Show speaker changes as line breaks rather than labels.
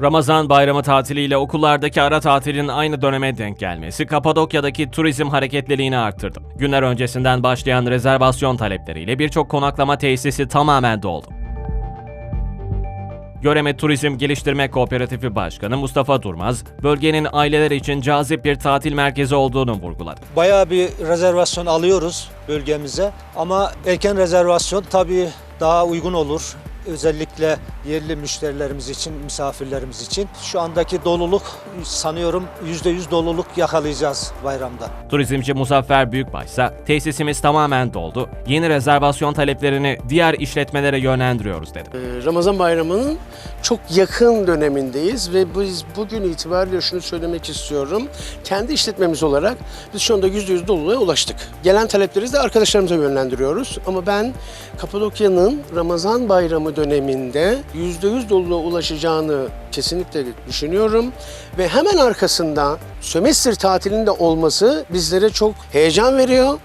Ramazan bayramı tatiliyle okullardaki ara tatilin aynı döneme denk gelmesi Kapadokya'daki turizm hareketliliğini arttırdı. Günler öncesinden başlayan rezervasyon talepleriyle birçok konaklama tesisi tamamen doldu. Göreme Turizm Geliştirme Kooperatifi Başkanı Mustafa Durmaz, bölgenin aileler için cazip bir tatil merkezi olduğunu vurguladı.
Bayağı bir rezervasyon alıyoruz bölgemize ama erken rezervasyon tabii daha uygun olur. Özellikle yerli müşterilerimiz için, misafirlerimiz için. Şu andaki doluluk sanıyorum %100 doluluk yakalayacağız bayramda.
Turizmci Muzaffer Büyükbaş ise tesisimiz tamamen doldu. Yeni rezervasyon taleplerini diğer işletmelere yönlendiriyoruz dedi.
Ee, Ramazan bayramının çok yakın dönemindeyiz ve biz bugün itibariyle şunu söylemek istiyorum. Kendi işletmemiz olarak biz şu anda %100 doluluğa ulaştık. Gelen talepleri de arkadaşlarımıza yönlendiriyoruz. Ama ben Kapadokya'nın Ramazan bayramı döneminde %100 doluluğa ulaşacağını kesinlikle düşünüyorum. Ve hemen arkasında sömestr tatilinde olması bizlere çok heyecan veriyor.